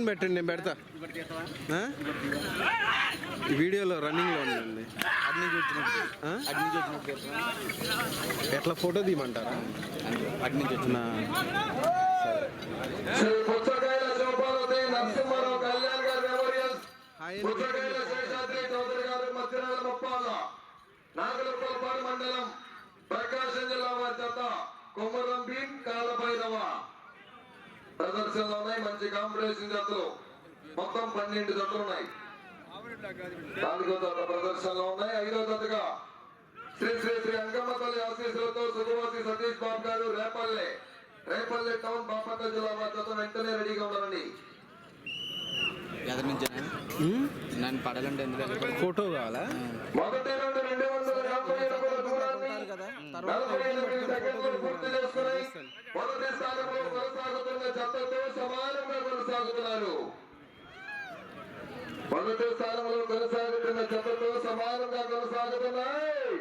Line పెట్టండి నేను పెడతా. వీడియోలో రన్నింగ్లో ఉందండి అగ్ని అగ్ని ఎట్లా ఫోటో తీయమంటారా? అగ్ని చూసిన హాయ్ మండలం ప్రకాశం జిల్లా వారి చేత కొమ్మరం భీం కాలభైరవ. ప్రదర్శనలు ఉన్నాయి మంచి కాంపిటీషన్ జతలు మొత్తం పన్నెండు జతలు ఉన్నాయి నాలుగో జత ప్రదర్శనలు ఉన్నాయి ఐదో జతగా శ్రీ శ్రీ శ్రీ అంకమ్మ తల్లి ఆశీస్సులతో సుఖవాసి సతీష్ బాబు గారు రేపల్లె రేపల్లె టౌన్ బాపట్ల జిల్లా వారి జత వెంటనే రెడీగా నన్ను పడాలంటే వెళ్ళకూడదు? ఫోటో కావాలా? మొదటి నుండి రెండు వందల యాభై మొదటి స్థానంలో కొనసాగుతున్న జతతో సమానంగా కొనసాగుతున్నాయి!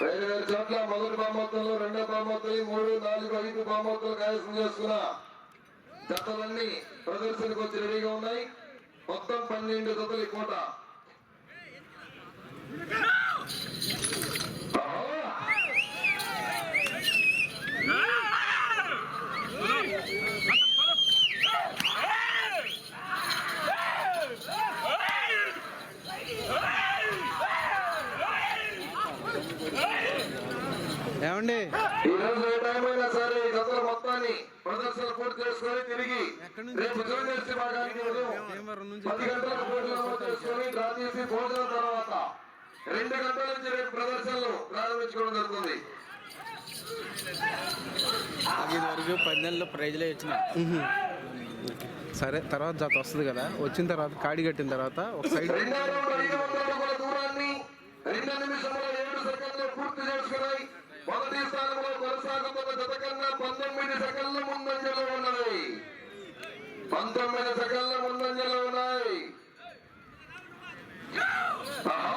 వేరు వేరు చోట్ల మొదటి బహుమతులు రెండో బహుమతులు మూడు నాలుగు ఐదు బహుమతులు కైవసం చేసుకున్న. జతలన్నీ ప్రదర్శనకు వచ్చి రెడీగా ఉన్నాయి మొత్తం పన్నెండు జతలు కోట! ఏమండి ఈ రోజు ఏ టైం అయినా సరే ఈ జతల మొత్తాన్ని ప్రదర్శన పూర్తి చేసుకొని తిరిగి రేపు జూనియర్స్ పది గంటలకు చేసుకొని డ్రా చేసి భోజనం తర్వాత రెండు గంటల నుంచి రేపు ప్రదర్శనలు ప్రారంభించుకోవడం జరుగుతుంది. ఇది వరకు పది నెలల్లో ప్రైజ్లే ఇచ్చిన. సరే తర్వాత జత వస్తుంది కదా? వచ్చిన తర్వాత కాడి కట్టిన తర్వాత ఒక సైడ్ రెండో నిమిషముల ఏడు సెకండ్లు పూర్తి చేసుకున్నాయి. మొదటి స్థానంలో కొనసాగుతున్న జత కన్నా పంతొమ్మిది సెకండ్ల ముందంజలో ఉన్నది. పంతొమ్మిది సెకండ్ల ముందంజలో ఉన్నాయి ఆహా!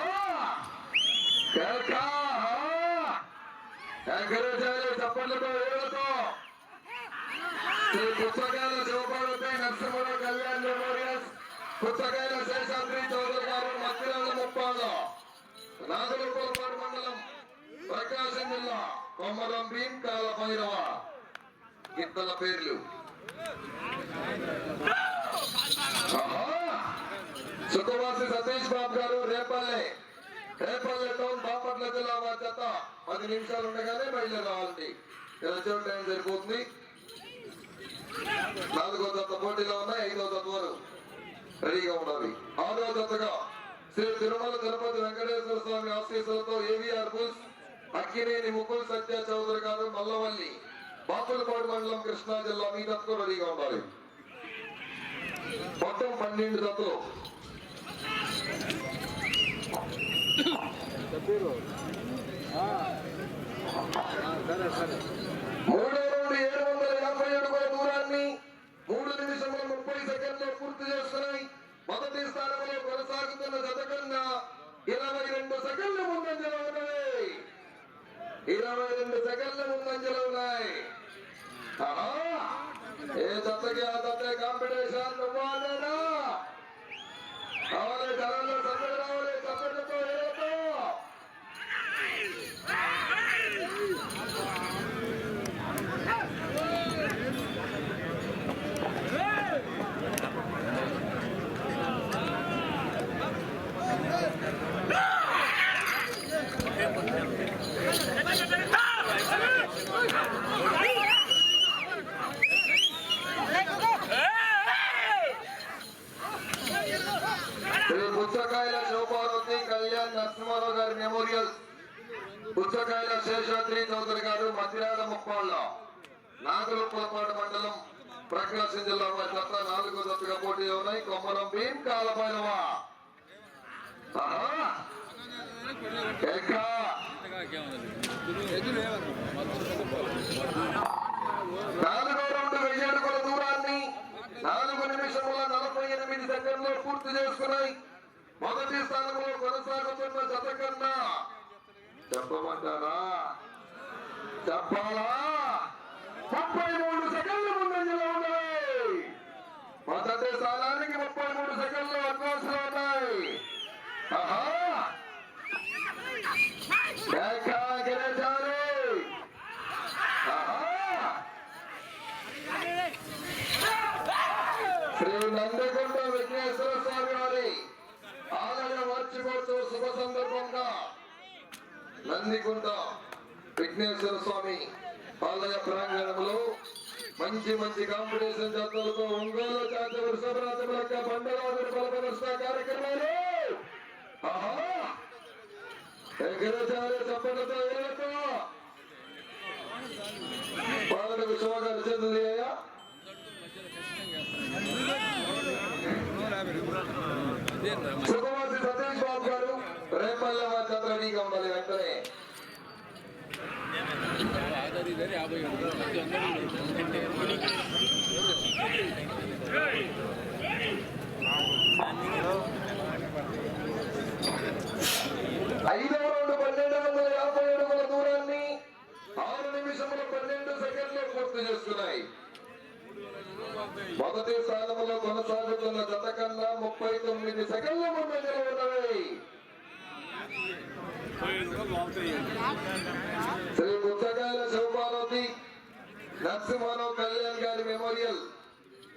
ఎంకరేజ్ చేయాలి చప్పట్లతో ఏళ్ళతో శ్రీ పుస్తకాల శివపార్వతి నరసింహరావు కళ్యాణ్ మెమోరియల్స్ పుస్తకాల శేషాద్రి చౌదరి గారు మధ్యరాల ముప్పాలో నాగరూపలపాడు మండలం. ప్రకాశం జిల్లా కొమ్మరం భీం కాల భైరవ. ఇద్దల పేర్లు. సుఖవాసి సతీష్ బాబు గారు రేపల్లె. రేపల్లె టౌన్ బాపట్ల జిల్లా వారి చేత పది నిమిషాలు ఉండగానే బయలు రావాలండి. ఇలా వచ్చే టైం సరిపోతుంది. నాలుగో దత్త పోటీలో ఉన్నాయి ఐదో దత్త వారు రెడీగా ఉండాలి. ఆరో దత్తగా శ్రీ తిరుమల తిరుపతి వెంకటేశ్వర స్వామి ఆశీస్సులతో ఏవిఆర్ బుల్స్ అక్కినేని ముకుల్ సత్య చౌదరి గారు మల్లవల్లి బాపులపాడు మండలం కృష్ణా జిల్లా మీ దత్తకు రెడీగా ఉండాలి. మొత్తం పన్నెండు దత్తలు మూడు నుండి ఏడు వందల యాభై అడుగుల దూరాన్ని మూడు నిమిషముల ముప్పై సెకండ్లు పూర్తి చేస్తున్నాయి. మొదటి స్థానంలో కొనసాగుతున్న జత కన్నా ఇరవై రెండు సెకండ్ల ముందంజలో ఉన్నాయి ఇరవై రెండు సెకండ్ల ముందంజలు ఉన్నాయి. ఏ జతకి ఆ జత కాంపిటీషన్ నువ్వాలేనా కావాలి ధరల్లో సందడి రావాలి చప్పట్లతో ఏలతో శ్రీ పుచ్చకాయల శివపార్వతి కళ్యాణ్ నరసింహారావు గారి మెమోరియల్. పుచ్చకాయల శేషాద్రి చౌదరి గారు మధ్యాహ్న ముప్పాళ్ళ. నాగరూపలపాడు మండలం ప్రకాశం జిల్లా వారి జత నాలుగో జతగా పోటీ ఉన్నాయి కొమ్మరం భీం కాలపైనవ నాలుగో రౌండ్ వెయ్యి అడుగుల దూరాన్ని నాలుగు నిమిషముల నలభై ఎనిమిది సెకండ్లు పూర్తి చేసుకున్నాయి. మొదటి స్థానంలో కొనసాగుతున్న జత కన్నా చెప్పమంటారా చెప్పాలా మూడు సెకండ్లు ముందంజలో ఉన్నాయి మొదటి స్థానానికి ముప్పై మూడు సెకండ్లు అడ్వాన్స్లో ఉన్నాయి ఆహా ఏకా గెలిచారు. ఆహా శ్రీ నందకొండ విఘ్నేశ్వర స్వామి వారి ఆలయ వార్షికోత్సవ శుభ సందర్భంగా నందికొండ విఘ్నేశ్వర స్వామి ఆలయ ప్రాంగణంలో మంచి మంచి కాంపిటీషన్ జాతరలతో ఒంగోలు జాత వృషభరాజం యొక్క బండరాజుల బలపరుస్తా కార్యక్రమాలు. ఆహా! ఎగరచారు చప్పటితో ఏలతో పాలన విశ్వగారు చెందింది అయ్యా శుభ సతీష్ బాబు గారు రేపల్లె వారి చంద్ర పన్నెండు వందల యాభై అడుగుల దూరాన్ని ఆరు నిమిషముల పన్నెండు సెకండ్లు పూర్తి చేస్తున్నాయి. మొదటి స్థానంలో కొనసాగుతున్న జత కన్నా ముప్పై తొమ్మిది సెకండ్ల ముందు నిలబడ్డాయి. శ్రీ పుచ్చకాయల శివపార్వతి నరసింహారావు కళ్యాణ్ గారి మెమోరియల్.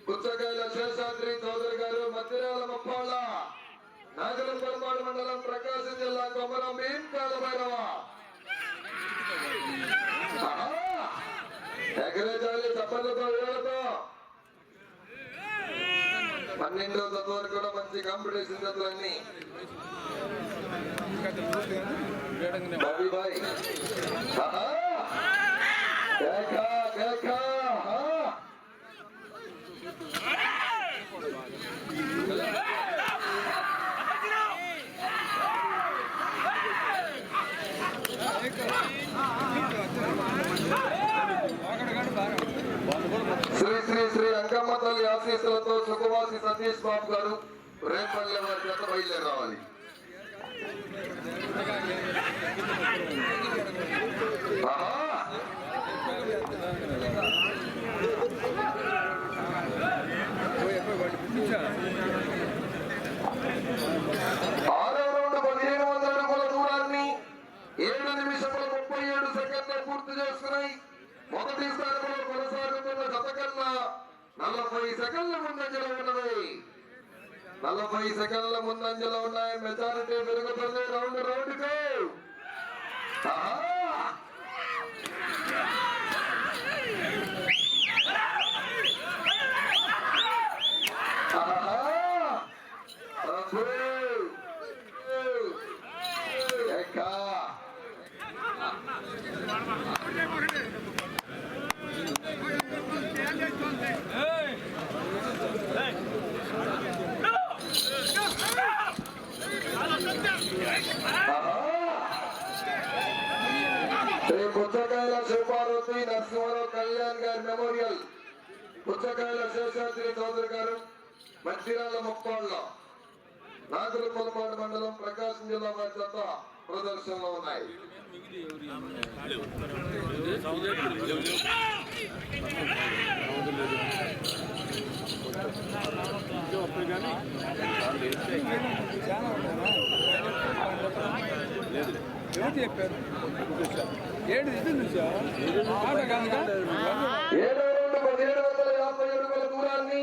పుచ్చకాయల శేషాద్రి చౌదరి గారు మధ్యరాల మప్పాళ్ళ. నాగరం పరమాడు మండలం ప్రకాశం జిల్లా కొమ్మరం భీం కాలభైరవ ఎగరేజాలి చప్పలతో వేలతో. పన్నెండో తత్వ కూడా మంచి కాంపిటీషన్ జతలన్నీ శ్రీ శ్రీ శ్రీ అంకమ్మ తల్లి ఆశీస్సులతో సుఖవాసి సతీష్ బాబు గారు రేపల్లె వారి చేత బయలుదేరి రావాలి ఆరో రౌండ్ పదిహేను వందల అడుగుల దూరాన్ని ఏడు నిమిషముల ముప్పై ఏడు సెకండ్లు పూర్తి చేసుకున్నాయి మొదటి స్థానంలో కొనసాగుతున్న జత కన్నా నలభై సెకండ్ల ముందంజలో నలభై సెకండ్ల ముందంజలో ఉన్నాయి. మెజారిటీ పెరుగుతుంది రౌండ్ రౌండ్కు ఆహా! ఆహా! అబ్బో! ఎక్కా! శ్రీ పుచ్చకాయల శివపార్వతి నరసింహారావు కళ్యాణ్ గారి మెమోరియల్. పుచ్చకాయల శేషాద్రి చౌదరి గారు మంచిరాల ముప్పాళ్ళ నాగుల పొలపాడు మండలం ప్రకాశం జిల్లా వారి ప్రదర్శనలో ఉన్నాయి. చెప్పారు ఏడు ఇది ఏడో రెండు పదిహేడు వందల యాభై అడుగుల దూరాన్ని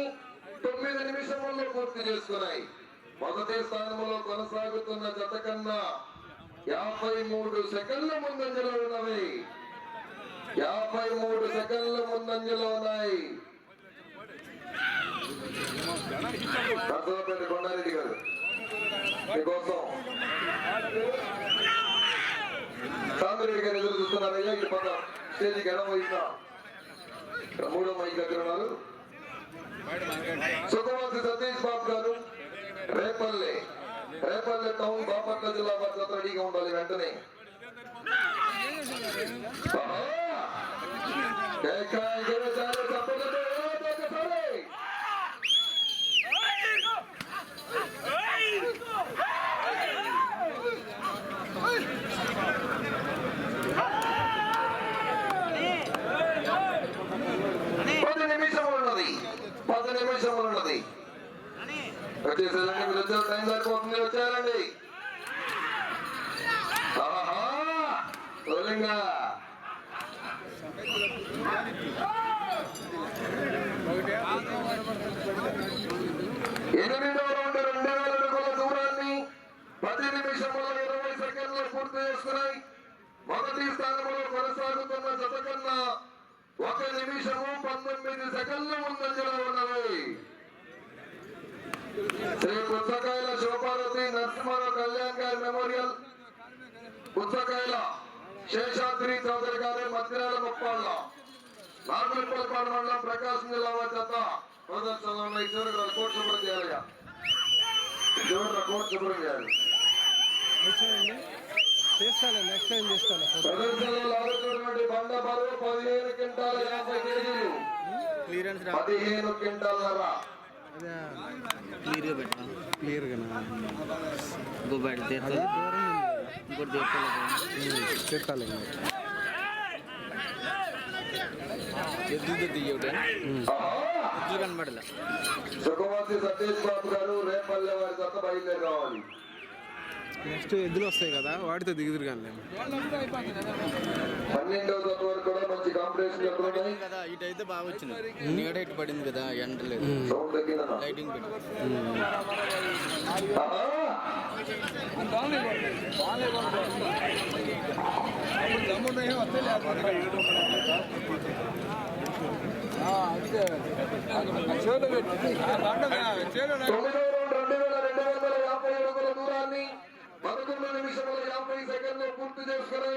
తొమ్మిది నిమిషముల్లో పూర్తి చేసుకున్నాయి మొదటి స్థానంలో కొనసాగుతున్న జత కన్నా యాభై మూడు సెకండ్ల ముందంజలో ఉన్నవి యాభై మూడు సెకండ్ల ముందంజలో ఉన్నాయి. నర్సరావుపేట కొండారెడ్డి గారు. మీకోసం. సాంబరెడ్డి గారు ఎదురు చూస్తున్నారయ్యా ఇటు పక్క స్టేజ్కి ఎడం వైపు ఇక్కడ మూడో మైక్ దగ్గర ఉన్నారు. సుఖవంతి సతీష్ బాబు గారు రేపల్లె. రేపల్లె టౌన్ బాపట్ల జిల్లా పరిషత్ రెడీగా ఉండాలి వెంటనే. ఆహా! చేసేదండి మీరు వచ్చే టైం సరిపోతుంది వచ్చారండి ఆహా! తొలింగా ఎనిమిదో రౌండ్ రెండు వేల అడుగుల దూరాన్ని పది నిమిషముల ఇరవై సెకండ్లు పూర్తి చేసుకున్నాయి మొదటి స్థానంలో కొనసాగుతున్న జత కన్నా ఒక నిమిషము పంతొమ్మిది సెకండ్లు ముందంజలో ఉన్నవి. శ్రీ పుచ్చకాయల శోభారతి నరసింహారావు కళ్యాణ్ గారి మెమోరియల్. పుచ్చకాయల శేషాద్రి చౌదరి గారి మధ్యాహ్న ముప్పాళ్ళ నాగులపల్లిపాడు మండలం ప్రకాశం జిల్లా వారి చేత ప్రదర్శనలో ఉన్న ఈ చివరికి శుభ్రం చేయాలి చివరి కోర్టు శుభ్రం చేయాలి. చేస్తాను నెక్స్ట్ టైం చేస్తాను పదిహేను క్వింటాల క్లియరెన్స్ రా. పదిహేను క్లియర్గా పెట్టా. క్లియర్గా ఇంకో బయట ఇంకోటి కనబడలే. సుఖమతి సతీష్ బాబు గారు రేపల్లె వారి జత బయలుదేరి రావాలి. నెక్స్ట్ ఎద్దులు వస్తాయి కదా వాటితో దిగుదురు కానీ కదా ఇటు అయితే బాగా వచ్చింది. నీడ ఇటు పడింది కదా ఎండ లేదు. లైటింగ్ చేలో రౌండ్ రెండు వేల రెండు వందల యాభై దూరాన్ని పదకొండు నిమిషముల యాభై సెకండ్లు పూర్తి చేసుకుని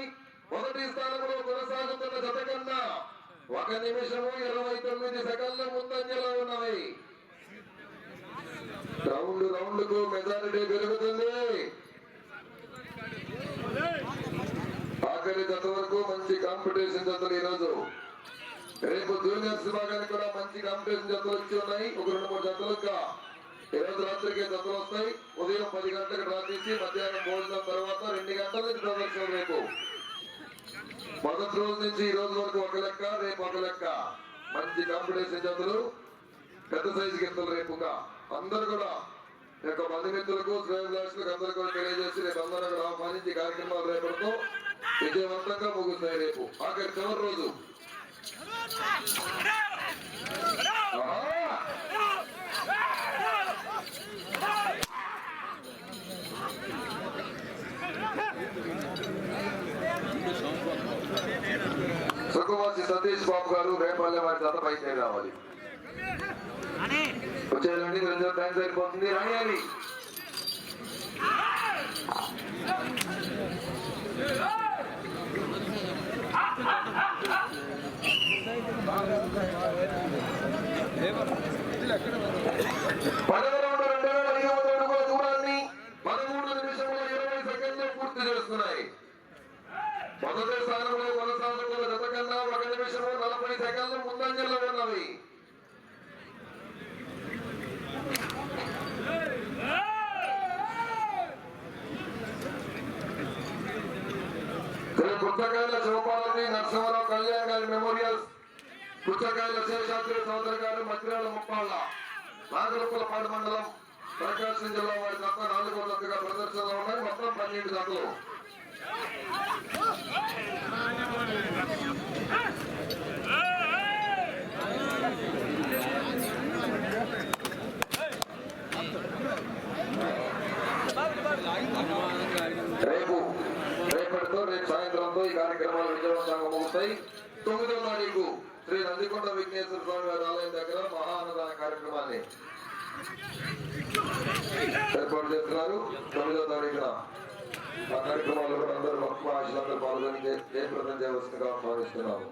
మొదటి స్థానంలో కొనసాగుతున్న జత కన్నా ఒక నిమిషము ఇరవై తొమ్మిది సెకండ్ల ముందంజలో ఉన్నవి. రౌండ్ రౌండ్కు మెజారిటీ పెరుగుతుంది. ఆఖరి గత వరకు మంచి కాంపిటీషన్ జతలు ఈరోజు. రేపు జూనియర్స్ భాగానికి కూడా మంచి కాంపిటీషన్ జతలు వచ్చి ఉన్నాయి. ఒక రెండు మూడు జతలుగా ఈ రోజు రాత్రికి జతలు వస్తాయి. ఉదయం పది గంటలకు డ్రా తీసి మధ్యాహ్నం భోజనం తర్వాత రెండు గంటల నుంచి ప్రదర్శన రేపు. మొదటి రోజు నుంచి ఈ రోజు వరకు ఒక లెక్క రేపు ఒక లెక్క. మంచి కాంపిటీషన్ జతలు పెద్ద సైజు గింతలు రేపుగా. అందరు కూడా యొక్క బంధుమిత్రులకు శ్రేయభిలాషులకు అందరూ కూడా తెలియజేసి రేపు అందరూ కూడా ఆహ్వానించి కార్యక్రమాలు రేపటితో విజయవంతంగా ముగుస్తాయి రేపు. ఆఖరి చివరి రోజు. సుఖవాసి సతీష్ బాబు గారు రేపల్లె వారి జత బయట రావాలి. వచ్చేదండి రెండు టైం సరిపోతుంది రాయాలి పదవ రౌండ్ రెండు వేల ఐదు వందల అడుగుల దూరాన్ని పదమూడు నిమిషముల ఇరవై సెకండ్లు పూర్తి చేస్తున్నాయి మొదటి స్థానంలో కొనసాగుతున్న జత కన్నా ఒక నిమిషము నలభై సెకండ్లు ముందంజల్లో ఉన్నవి శ్రీ పుస్తకాయల శివపాలని నరసింహరావు కళ్యాణ్ గారి మెమోరియల్స్ పుస్తకాయల శేషాద్రి చౌదరి గారు ముప్పాళ్ళ నాగరపులపాడు మండలం ప్రకాశం జిల్లా వారి జత నాలుగో జతగా ప్రదర్శనలో ఉన్నాయి మొత్తం పన్నెండు జతలు రేపు రేపటితో రేపు సాయంత్రంతో ఈ కార్యక్రమాలు విజయవంతంగా ముగుస్తాయి తొమ్మిదో తారీఖు శ్రీ నందికొండ విఘ్నేశ్వర స్వామి వారి ఆలయం దగ్గర మహా అన్నదాన కార్యక్రమాన్ని ఏర్పాటు చేస్తున్నారు. తొమ్మిదో తారీఖున ఆ కార్యక్రమాల్లో కూడా అందరూ భక్త మహాశులందరూ పాల్గొని జయ- జయప్రదం చేయవలసిందిగా ఆహ్వానిస్తున్నాము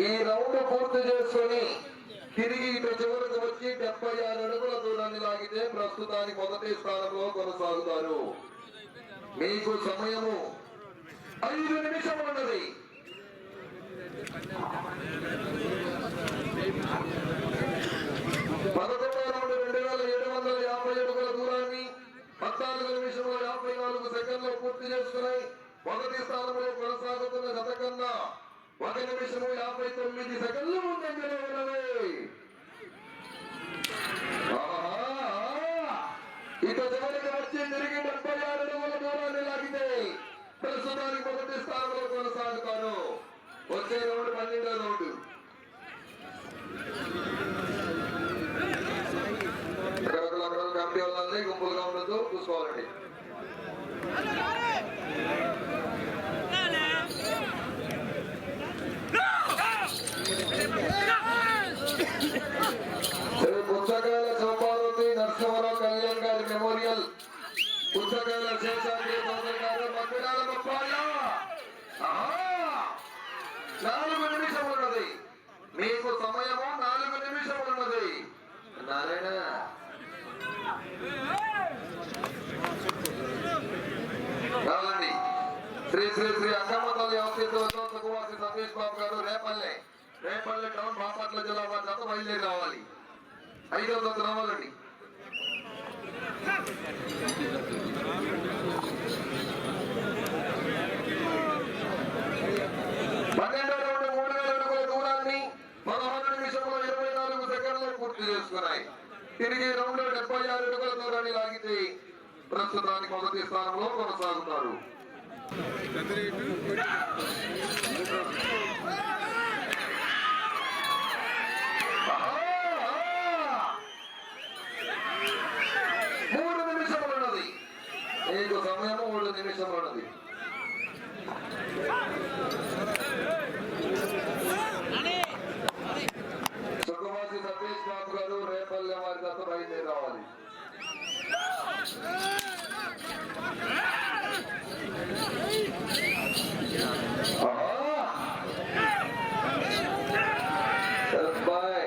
ఈ రౌండ్ పూర్తి చేసుకొని తిరిగి ఇటు చివరికి వచ్చి డెబ్బై ప్రస్తుతానికి మొదటి స్థానంలో కొనసాగుతారు. మీకు సమయము ఐదు నిమిషం ఉన్నది పదకొండో రౌండ్ రెండు వేల ఏడు వందల యాభై అడుగుల దూరాన్ని పద్నాలుగు నిమిషంలో యాభై నాలుగు సెకండ్లు పూర్తి చేసుకున్నాయి మొదటి స్థానంలో కొనసాగుతున్న గత కన్నా ఒక నిమిషము యాభై తొమ్మిది సెకండ్లు ముందంజలో ఉన్నది ఆహా! ఇక చివరికి వచ్చి తిరిగి డెబ్బై ఆరు అడుగుల దూరాన్ని లాగితే ప్రస్తుతానికి మొదటి స్థానంలో కొనసాగుతాను వచ్చే రౌండ్ పన్నెండో రౌండ్ ఎక్కడొకరు అక్కడ కమిటీ వాళ్ళని గుంపులుగా ఉండదు చూసుకోవాలండి శ్రీ పుచ్చకాయల చౌపార్వతి నరసింహరావు కళ్యాణ్ గారి మెమోరియల్ పుచ్చకాయల శేషాద్రి చౌదరి గారు మధ్యనాల ముప్పాళ్ళ ఆహా! నాలుగు నిమిషం ఉన్నది. మీకు సమయము నాలుగు నిమిషం ఉన్నది. నారాయణ. కావాలండి శ్రీ శ్రీ శ్రీ అక్కమ్మ తల్లి ఆఫీసు సతీష్ బాబు గారు రేపల్లె. రేపల్లె టౌన్ బాపట్ల జిల్లా వారి చేత బయలుదేరి రావాలి. ఐదో తొమ్మిది రావాలండి పన్నెండో రౌండ్ మూడు వేల అడుగుల దూరాన్ని పదహారు నిమిషంలో ఇరవై నాలుగు సెకండ్లు పూర్తి చేసుకున్నాయి. తిరిగి రెండు డెబ్బై ఆరు అడుగుల దూరాన్ని లాగితే ప్రస్తుతానికి మొదటి స్థానంలో కొనసాగుతారు ఆహా! మూడు నిమిషములు ఉన్నది నీకు సమయం మూడు నిమిషములు ఉన్నది సుఖవాసి సతీష్ బాబు గారు రేపల్లె వారి చేత బయలుదేరి రావాలి బాయ్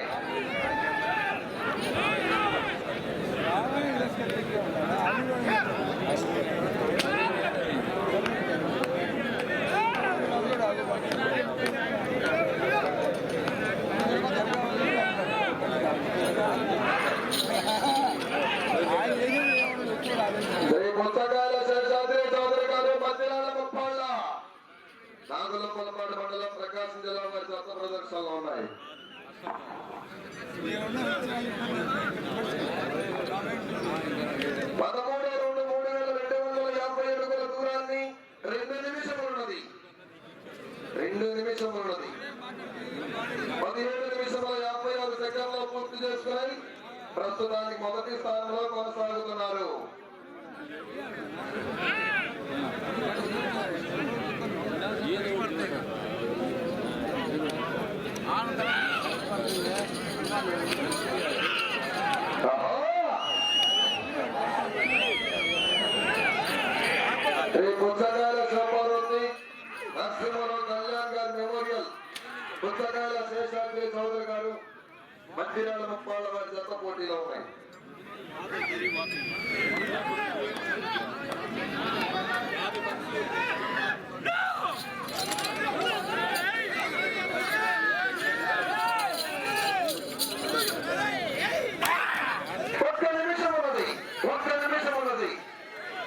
శ్రీ పుస్తకాల శేషాద్రి చౌదరి గారు మధ్యనాల ముప్పాళ్ళ నాగుల పొలపాడు మండలం ప్రకాశం జిల్లా వారి చెత్త ప్రదర్శనలో ఉన్నాయి పదమూడు రెండు మూడు వేల రెండు వందల యాభై అడుగుల దూరాన్ని రెండు నిమిషములు ఉన్నది రెండు నిమిషములు ఉన్నది పదిహేడు నిమిషముల యాభై ఆరు సెకండ్లో పూర్తి చేసుకుని ప్రస్తుతానికి మొదటి స్థానంలో కొనసాగుతున్నారు. శ్రీ నరసింహరావు కళ్యాణ్ మెమోరియల్ పుచ్చకాయల శేషాద్రి చౌదరి గారు మందిరాల ముప్పాళ్ళ వారి జత పోటీలో ఉన్నాయి. ఒక్క నిమిషం ఉన్నది ఒక్క నిమిషం ఉన్నది.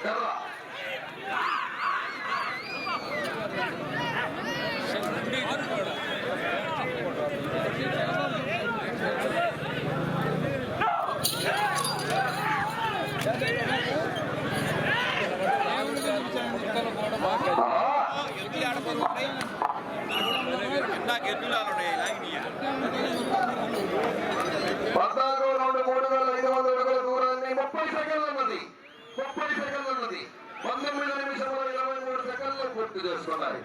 కదా పద్నాలుగు రెండు మూడు వేల ఐదు వందల అడుగుల దూరాన్ని ముప్పై ముప్పై పంతొమ్మిది నిమిషంలో ఇరవై మూడు సెకండ్లు పూర్తి చేసుకున్నాయి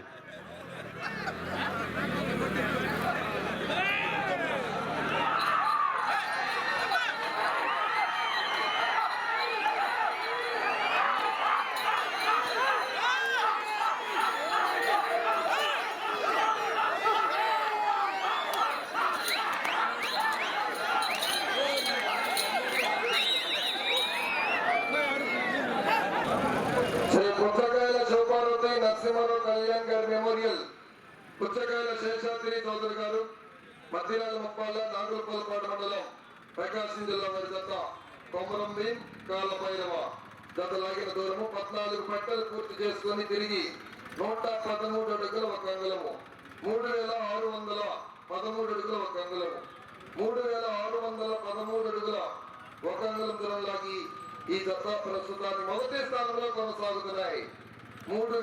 శ్రీ పుచ్చకాయల శోభావతి నరసింహారావు కళ్యాణ్ గారి మెమోరియల్ పుచ్చకాయల శేషాద్రి చౌదరి గారు మధ్యరాల ముప్పాల నాగులపాలపాడు మండలం ప్రకాశం జిల్లా వారి జత కొమరం భీం కాల భైరవ జత లాగిన దూరము పద్నాలుగు పట్టలు పూర్తి చేసుకొని తిరిగి నూట పదమూడు అడుగుల ఒక అంగుళము. మూడు వేల ఆరు వందల పదమూడు అడుగుల ఒక అంగుళము. మూడు వేల ఆరు వందల పదమూడు అడుగుల ఒక అంగుళం దూరం లాగి ఈ జత ప్రస్తుతాన్ని మొదటి స్థానంలో కొనసాగుతున్నాయి. మూడు